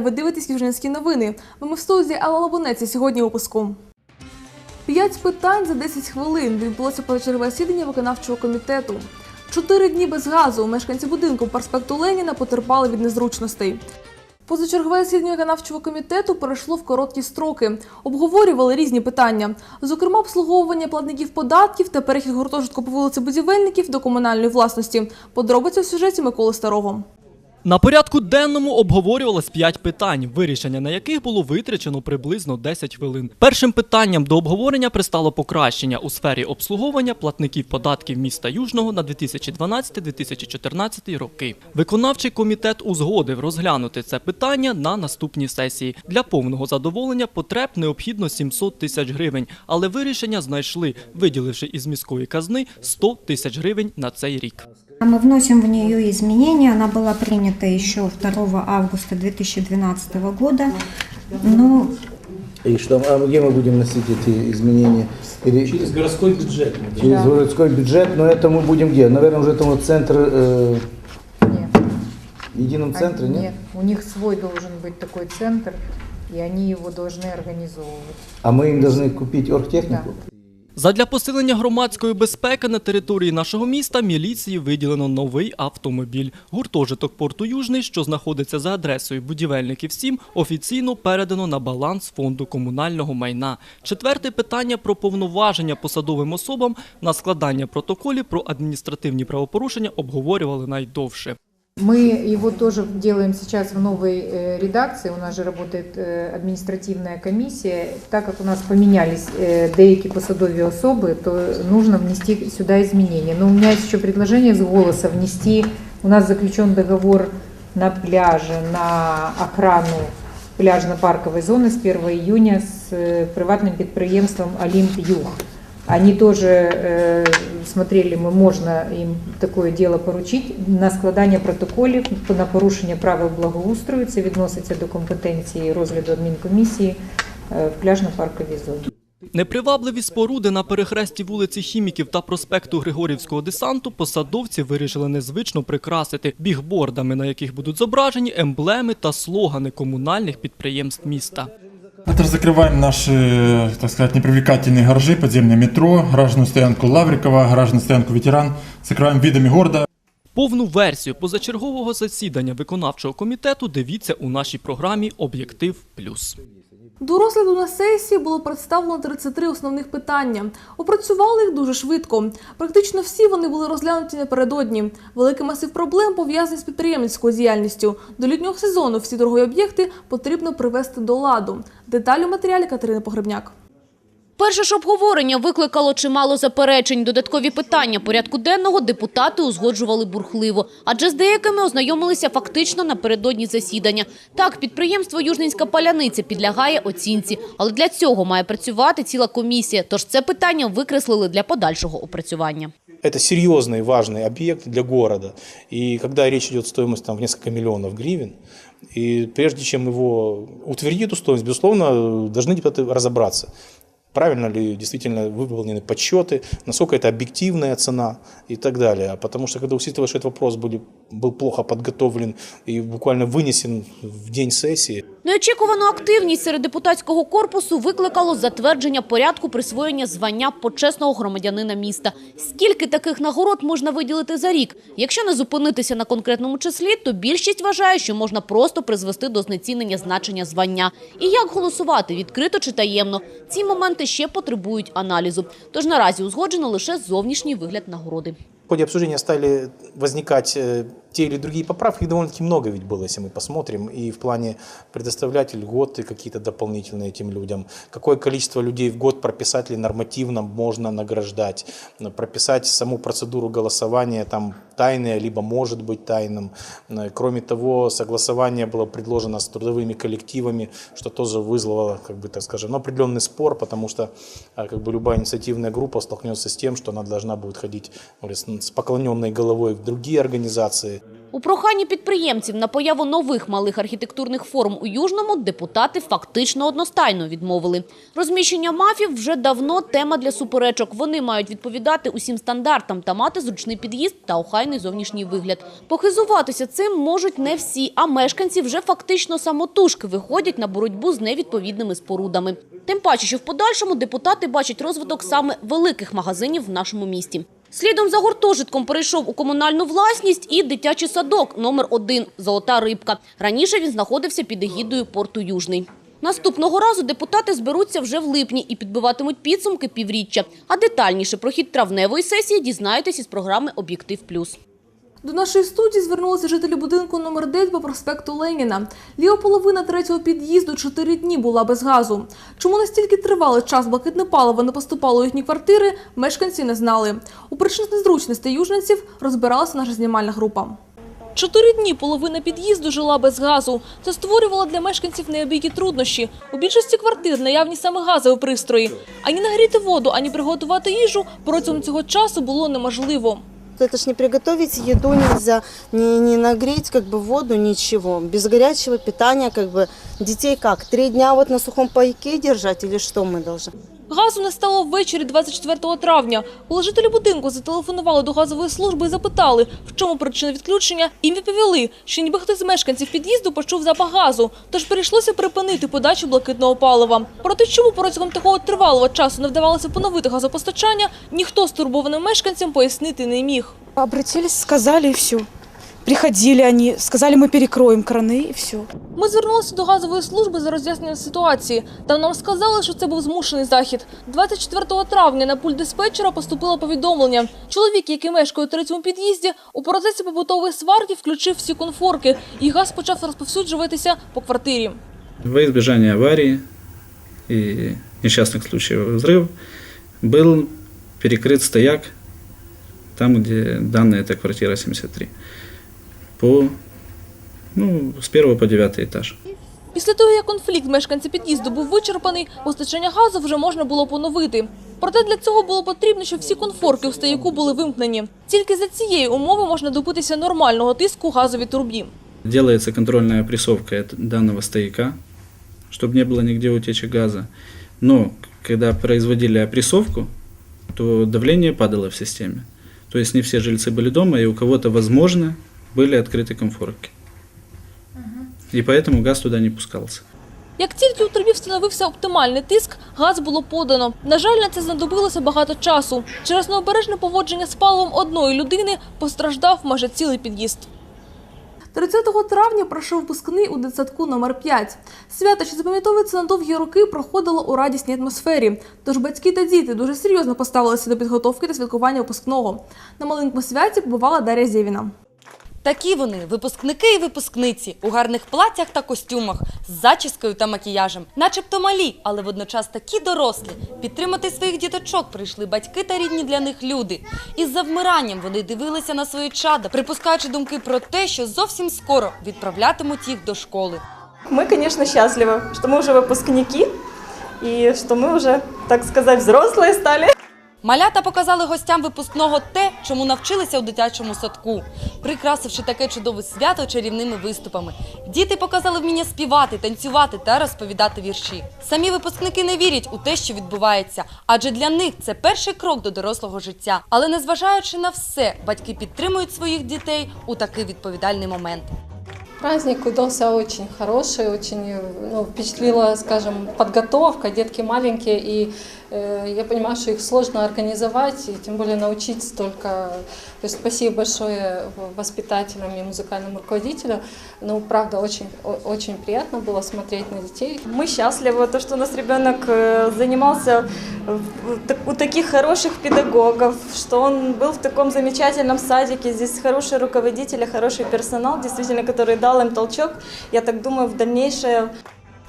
вітання! Ви дивитесь Южненські новини. Ми в студії Алла Лабунець і сьогодні випуску. П'ять питань за 10 хвилин відбулося позачергове засідання виконавчого комітету. Чотири дні без газу мешканці будинку проспекту Леніна потерпали від незручностей. Позачергове засідання виконавчого комітету перейшло в короткі строки. Обговорювали різні питання, зокрема, обслуговування платників податків та перехід гуртожитку по вулиці будівельників до комунальної власності. Подробиці в сюжеті Миколи Старого. На порядку денному обговорювалось 5 питань, вирішення на яких було витрачено приблизно 10 хвилин. Першим питанням до обговорення пристало покращення у сфері обслуговування платників податків міста Южного на 2012-2014 роки. Виконавчий комітет узгодив розглянути це питання на наступній сесії. Для повного задоволення потреб необхідно 700 тисяч гривень, але вирішення знайшли, виділивши із міської казни 100 тисяч гривень на цей рік. Мы вносим в нее изменения. Она была принята еще 2 августа 2012 года. Но И что, а где мы будем носить эти изменения? Или Через городской бюджет. делаем. через городской бюджет, но это мы будем где? Наверное, уже этому центр, э, Нет. в едином центре, нет? Нет, у них свой должен быть такой центр, и они его должны организовывать. А мы им должны купить оргтехнику? Задля посилення громадської безпеки на території нашого міста міліції виділено новий автомобіль. Гуртожиток порту Южний, що знаходиться за адресою будівельників 7, офіційно передано на баланс фонду комунального майна. Четверте питання про повноваження посадовим особам на складання протоколів про адміністративні правопорушення обговорювали найдовше. Мы его тоже делаем сейчас в новой э, редакции. У нас же работает э, административная комиссия. Так как у нас поменялись э, деякі посадові особи, то нужно внести сюда изменения. Но у меня есть еще предложение с голоса внести. У нас заключен договор на пляже, на охрану пляжно-парковой зоны с 1 июня с э, приватным предприемством «Олимп Юг». Они тоже э, смотрели, мы можно им такое дело поручить на складання протоколів на порушення правил благоустрою. Це відноситься до компетенції розгляду адмінкомісії е, в пляжно-парковій зоні. Непривабливі споруди на перехресті вулиці Хіміків та проспекту Григорівського десанту посадовці вирішили незвично прикрасити бігбордами, на яких будуть зображені емблеми та слогани комунальних підприємств міста. Это закрываем наши, так сказать, непривлекательные гаражи, подземное метро, гаражную стоянку Лаврикова, гаражную стоянку Ветеран. Закрываем видами города. Повну версію позачергового засідання виконавчого комітету дивіться у нашій програмі Об'єктив Плюс. До розгляду на сесії було представлено 33 основних питання. Опрацювали їх дуже швидко. Практично всі вони були розглянуті напередодні. Великий масив проблем пов'язаний з підприємницькою діяльністю. До літнього сезону всі торгові об'єкти потрібно привести до ладу. Деталі у матеріалі Катерини Погребняк. Перше ж обговорення викликало чимало заперечень. Додаткові питання порядку денного депутати узгоджували бурхливо, адже з деякими ознайомилися фактично напередодні засідання. Так, підприємство Южненська паляниця підлягає оцінці, але для цього має працювати ціла комісія. Тож це питання викреслили для подальшого опрацювання. Это серьезный, важный объект для города. И когда речь идет о стоимости там, в несколько миллионов гривен, и прежде чем его утвердить эту стоимость, безусловно, должны депутаты разобраться, правильно ли действительно выполнены подсчеты, насколько это объективная цена и так далее. Потому что когда учитывая, что этот вопрос были, был плохо подготовлен и буквально вынесен в день сессии, Неочікувану активність серед депутатського корпусу викликало затвердження порядку присвоєння звання почесного громадянина міста. Скільки таких нагород можна виділити за рік? Якщо не зупинитися на конкретному числі, то більшість вважає, що можна просто призвести до знецінення значення звання. І як голосувати, відкрито чи таємно? Ці моменти ще потребують аналізу. Тож наразі узгоджено лише зовнішній вигляд нагороди. в ходе обсуждения стали возникать э, те или другие поправки, их довольно-таки много ведь было, если мы посмотрим, и в плане предоставлять льготы какие-то дополнительные этим людям, какое количество людей в год прописать ли нормативно можно награждать, прописать саму процедуру голосования, там тайное, либо может быть тайным. Кроме того, согласование было предложено с трудовыми коллективами, что тоже вызвало, как бы так скажем, определенный спор, потому что э, как бы любая инициативная группа столкнется с тем, что она должна будет ходить с поклоненной головой в другие организации. У проханні підприємців на появу нових малих архітектурних форм у Южному депутати фактично одностайно відмовили. Розміщення мафів вже давно тема для суперечок. Вони мають відповідати усім стандартам та мати зручний під'їзд та охайний зовнішній вигляд. Похизуватися цим можуть не всі, а мешканці вже фактично самотужки виходять на боротьбу з невідповідними спорудами. Тим паче, що в подальшому депутати бачать розвиток саме великих магазинів в нашому місті. Слідом за гуртожитком перейшов у комунальну власність і дитячий садок номер 1 «Золота рибка». Раніше він знаходився під егідою порту Южний. Наступного разу депутати зберуться вже в липні і підбиватимуть підсумки півріччя. А детальніше про хід травневої сесії дізнаєтесь із програми «Об'єктив плюс». До нашої студії звернулися жителі будинку номер 9 по проспекту Леніна. Ліва половина третього під'їзду чотири дні була без газу. Чому настільки тривалий час блакитне паливо не поступало у їхні квартири, мешканці не знали. У причинах незручностей южненців розбиралася наша знімальна група. Чотири дні половина під'їзду жила без газу. Це створювало для мешканців неабиякі труднощі. У більшості квартир наявні саме газові пристрої. Ані нагріти воду, ані приготувати їжу протягом цього часу було неможливо Это ж не приготовить еду нельзя, не, не нагреть как бы воду, ничего. Без горячего питания как бы детей как? Три дня вот на сухом пайке держать или что мы должны? Газу не стало ввечері 24 травня. Коли жителі будинку зателефонували до газової служби і запитали, в чому причина відключення, їм відповіли, що ніби хтось з мешканців під'їзду почув запах газу, тож прийшлося припинити подачу блакитного палива. Проте чому протягом такого тривалого часу не вдавалося поновити газопостачання, ніхто стурбованим мешканцям пояснити не міг. Обратились, сказали и все. Приходили они, сказали, мы перекроем краны и все. Ми звернулися до газової служби за роз'ясненням ситуації. Там нам сказали, що це був змушений захід. 24 травня на пульт диспетчера поступило повідомлення. Чоловік, який мешкає у третьому під'їзді, у процесі побутової сварки включив всі конфорки, і газ почав розповсюджуватися по квартирі. Во избежание аварии и несчастных случаев взрыв был перекрыт стояк там, где данная эта квартира 73. По, ну, с первого по девятый этаж. Після того, як конфлікт мешканців під'їзду був вичерпаний, постачання газу вже можна було поновити. Проте для цього було потрібно, щоб всі конфорки в стояку були вимкнені. Тільки за цієї умови можна добитися нормального тиску у газовій трубі. Делается контрольная опрессовка эт- данного стояка, чтобы не было нигде утечек газа. Но когда производили опрессовку, то давление падало в системе. То есть не все жильцы были дома, и у кого-то, возможно, были открыты конфорки. И поэтому газ туда не пускался. Як тільки у трубі встановився оптимальний тиск, газ було подано. На жаль, на це знадобилося багато часу. Через необережне поводження з паливом одної людини постраждав майже цілий під'їзд. 30 травня пройшов випускний у дитсадку номер 5 Свято, що запам'ятовується на довгі роки, проходило у радісній атмосфері. Тож батьки та діти дуже серйозно поставилися до підготовки та святкування випускного. На маленькому святі побувала Дар'я Зєвіна. Такі вони випускники і випускниці у гарних платтях та костюмах з зачіскою та макіяжем, начебто малі, але водночас такі дорослі. Підтримати своїх діточок прийшли батьки та рідні для них люди. Із завмиранням вони дивилися на свої чада, припускаючи думки про те, що зовсім скоро відправлятимуть їх до школи. Мы, конечно, счастливы, что мы уже выпускники и что мы уже, так сказать, взрослые стали. Малята показали гостям випускного те, чому навчилися у дитячому садку, прикрасивши таке чудове свято чарівними виступами. Діти показали вміння співати, танцювати та розповідати вірші. Самі випускники не вірять у те, що відбувається, адже для них це перший крок до дорослого життя. Але незважаючи на все, батьки підтримують своїх дітей у такий відповідальний момент. Праздник удался очень хороший, очень ну, впечатлила, скажем, подготовка. Детки маленькие, и э, я понимаю, что их сложно организовать, и тем более научить столько. То есть спасибо большое воспитателям и музыкальному руководителю. Ну, правда, очень, о- очень приятно было смотреть на детей. Мы счастливы, то, что у нас ребенок э, занимался в- так- у таких хороших педагогов, что он был в таком замечательном садике. Здесь хорошие руководители, хороший персонал, действительно, который дал им толчок. Я так думаю, в дальнейшее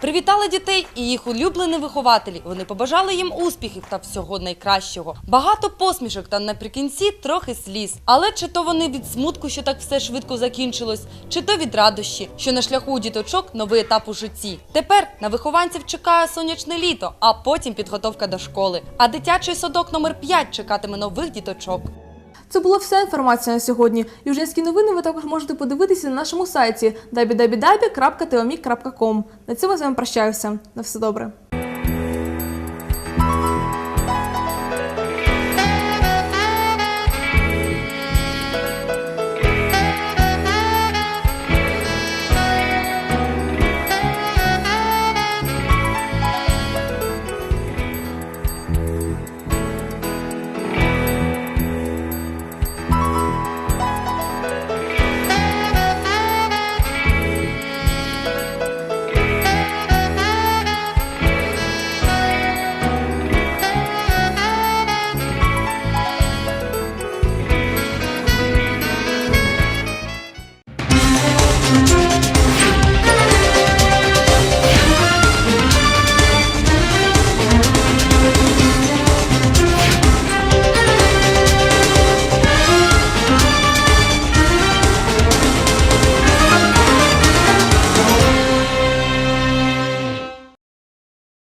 Привітали дітей і їх улюблені вихователі. Вони побажали їм успіхів та всього найкращого. Багато посмішок та наприкінці трохи сліз. Але чи то вони від смутку, що так все швидко закінчилось, чи то від радощі, що на шляху у діточок новий етап у житті. Тепер на вихованців чекає сонячне літо, а потім підготовка до школи. А дитячий садок номер 5 чекатиме нових діточок. Це була вся інформація на сьогодні. Южинські новини ви також можете подивитися на нашому сайті www.teomik.com. На цьому з вами прощаюся. На все добре.